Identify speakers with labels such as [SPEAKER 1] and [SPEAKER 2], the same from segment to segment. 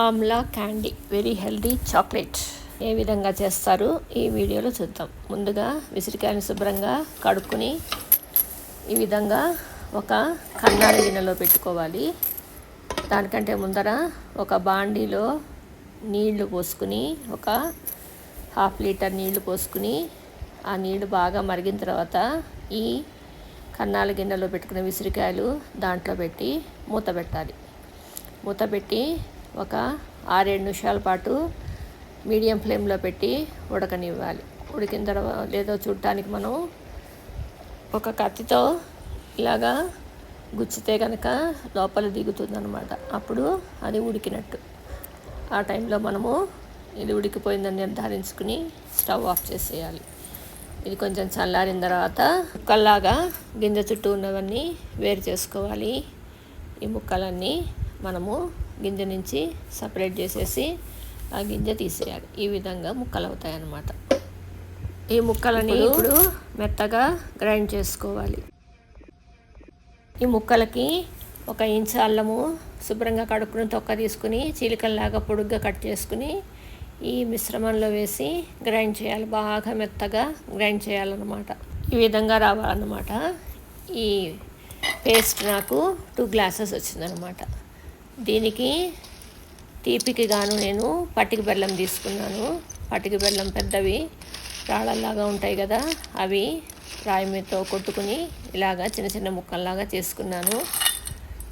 [SPEAKER 1] Amla candy very healthy chocolate ఏ విధంగా చేస్తారు ఈ వీడియోలో చూద్దాం. ముందుగా విసిరికాయని శుభ్రంగా కడుక్కుని ఈ విధంగా ఒక కన్నాల గిన్నెలో పెట్టుకోవాలి. దానికంటే ముందర ఒక బాండీలో నీళ్ళు పోసుకుని ఒక హాఫ్ లీటర్ నీళ్ళు పోసుకుని ఆ నీళ్ళు బాగా మరిగిన తర్వాత ఈ కన్నాల గిన్నెలో పెట్టుకున్న విసిరికాయలు దాంట్లో పెట్టి మూత పెట్టాలి. మూత పెట్టి ఒక ఆరేడు నిమిషాల పాటు మీడియం ఫ్లేమ్లో పెట్టి ఉడకనివ్వాలి. ఉడికిన తర్వాత లేదో చూడటానికి మనం ఒక కత్తితో ఇలాగా గుచ్చితే కనుక లోపల దిగుతుందనమాట అప్పుడు అది ఉడికినట్టు. ఆ టైంలో మనము ఇది ఉడికిపోయిందని నిర్ధారించుకుని స్టవ్ ఆఫ్ చేసేయాలి. ఇది కొంచెం చల్లారిన తర్వాత ముక్కల్లాగా గింజ చుట్టూ ఉన్నవన్నీ వేరు చేసుకోవాలి. ఈ ముక్కలన్నీ మనము గింజ నుంచి సపరేట్ చేసేసి ఆ గింజ తీసేయాలి. ఈ విధంగా ముక్కలు అవుతాయి అన్నమాట ఈ ముక్కలని ఇప్పుడు మెత్తగా గ్రైండ్ చేసుకోవాలి. ఈ ముక్కలకి ఒక ఇంచు అల్లము శుభ్రంగా కడుక్కుని తొక్క తీసుకుని చీలికల్లాగా పొడుగ్గా కట్ చేసుకుని ఈ మిశ్రమంలో వేసి గ్రైండ్ చేయాలి. బాగా మెత్తగా గ్రైండ్ చేయాలన్నమాట. ఈ విధంగా రావాలన్నమాట. ఈ పేస్ట్ నాకు టూ గ్లాసెస్ వచ్చిందనమాట దీనికి తీపికి గాను నేను పట్టిక బెల్లం తీసుకున్నాను. పట్టిక బెల్లం పెద్దవి రాళ్ళల్లాగా ఉంటాయి కదా అవి రాయి మీదతో కొట్టుకుని ఇలాగా చిన్న చిన్న ముక్కల్లాగా చేసుకున్నాను.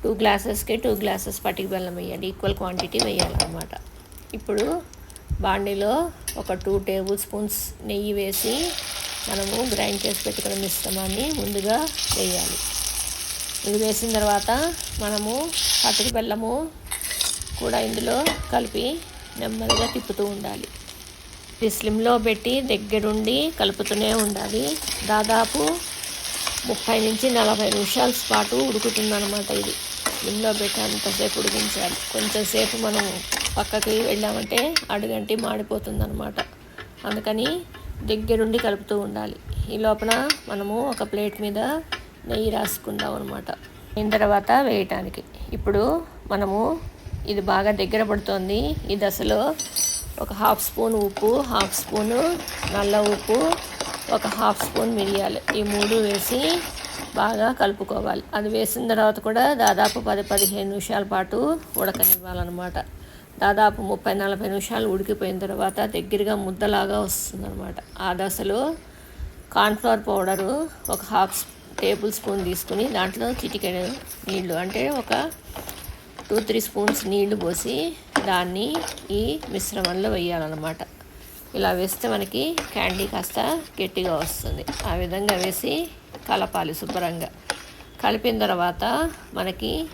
[SPEAKER 1] టూ గ్లాసెస్కి టూ గ్లాసెస్ పట్టిక బెల్లం వేయాలి ఈక్వల్ క్వాంటిటీ వేయాలన్నమాట. ఇప్పుడు బాండీలో ఒక టూ టేబుల్ స్పూన్స్ నెయ్యి వేసి మనము గ్రైండ్ చేసి పెట్టుకున్న మిశ్రమాన్ని ముందుగా వేయాలి. ఇది వేసిన తర్వాత మనము పచ్చడి బెల్లము కూడా ఇందులో కలిపి నెమ్మదిగా తిప్పుతూ ఉండాలి. ఇది స్లిమ్లో పెట్టి దగ్గరుండి కలుపుతూనే ఉండాలి. దాదాపు ముప్పై నుంచి నలభై నిమిషాల పాటు ఉడుకుతుందన్నమాట ఇది. స్లిమ్లో పెట్టి అంతసేపు ఉడికించాలి. కొంచెంసేపు మనం పక్కకి వెళ్ళామంటే అడుగంటి మాడిపోతుందన్నమాట. అందుకని దగ్గరుండి కలుపుతూ ఉండాలి. ఈ లోపల మనము ఒక ప్లేట్ మీద నెయ్యి రాసుకుందాం అనమాట అయిన తర్వాత వేయటానికి. ఇప్పుడు మనము ఇది బాగా దగ్గర పడుతోంది. ఈ దశలో ఒక హాఫ్ స్పూన్ ఉప్పు హాఫ్ స్పూను నల్ల ఉప్పు ఒక హాఫ్ స్పూన్ మిరియాలు. ఈ మూడు వేసి బాగా కలుపుకోవాలి. అది వేసిన తర్వాత కూడా దాదాపు పది పదిహేను నిమిషాల పాటు ఉడకనివ్వాలన్నమాట. దాదాపు ముప్పై నలభై నిమిషాలు ఉడికిపోయిన తర్వాత దగ్గరగా ముద్దలాగా వస్తుందన్నమాట. ఆ దశలో కార్న్ఫ్లవర్ పౌడరు ఒక హాఫ్ టేబుల్ స్పూన్ తీసుకుని దాంట్లో చిటికెడు నీళ్ళు అంటే ఒక టూ త్రీ స్పూన్స్ నీళ్ళు పోసి దాన్ని ఈ మిశ్రమంలో వేయాలన్నమాట. ఇలా వేస్తే మనకి క్యాండీ కాస్త గట్టిగా వస్తుంది. ఆ విధంగా వేసి కలపాలి శుభ్రంగా. కలిపిన తర్వాత మనకి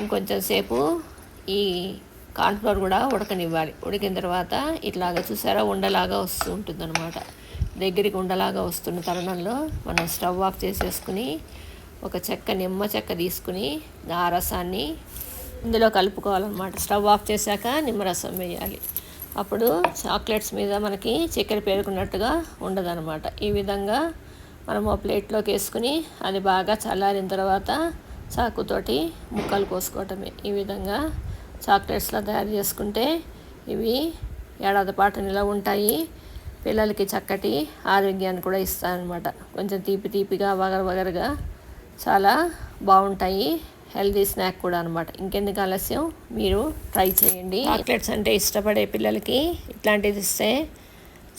[SPEAKER 1] ఇంకొంచెం సేపు ఈ కార్న్ఫ్లోర్ కూడా ఉడకనివ్వాలి. ఉడికిన తర్వాత ఇట్లాగా చూసారా ఉండలాగా వస్తూ ఉంటుంది అనమాట దగ్గరికి ఉండలాగా వస్తున్న తరుణంలో మనం స్టవ్ ఆఫ్ చేసేసుకుని ఒక చెక్క నిమ్మ చెక్క తీసుకుని ఆ రసాన్ని ఇందులో కలుపుకోవాలన్నమాట. స్టవ్ ఆఫ్ చేశాక నిమ్మరసం వేయాలి. అప్పుడు చాక్లెట్స్ మీద మనకి చక్కెర పేరుకున్నట్టుగా ఉండదన్నమాట. ఈ విధంగా మనం ఆ ప్లేట్లోకి వేసుకుని అది బాగా చల్లారిన తర్వాత చాకుతోటి ముక్కలు కోసుకోవటమే. ఈ విధంగా చాక్లెట్స్లో తయారు చేసుకుంటే ఇవి ఏడాది పాటు నిలవ ఉంటాయి. పిల్లలకి చక్కటి ఆరోగ్యాన్ని కూడా ఇస్తారనమాట కొంచెం తీపి తీపిగా వగర వగరగా చాలా బాగుంటాయి. హెల్దీ స్నాక్ కూడా అనమాట ఇంకెందుకు ఆలస్యం? మీరు ట్రై చేయండి. చాక్లెట్స్ అంటే ఇష్టపడే పిల్లలకి ఇట్లాంటిది ఇస్తే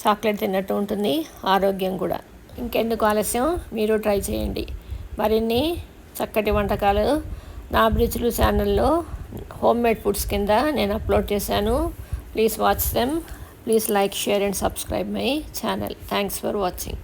[SPEAKER 1] చాక్లెట్ తిన్నట్టు ఉంటుంది ఆరోగ్యం కూడా. ఇంకెందుకు ఆలస్యం? మీరు ట్రై చేయండి. మరిన్ని చక్కటి వంటకాలు నా అభిరుచులు ఛానల్లో హోమ్ మేడ్ ఫుడ్స్ కింద నేను అప్లోడ్ చేశాను. Please watch them Please like, share and subscribe my channel. Thanks for watching.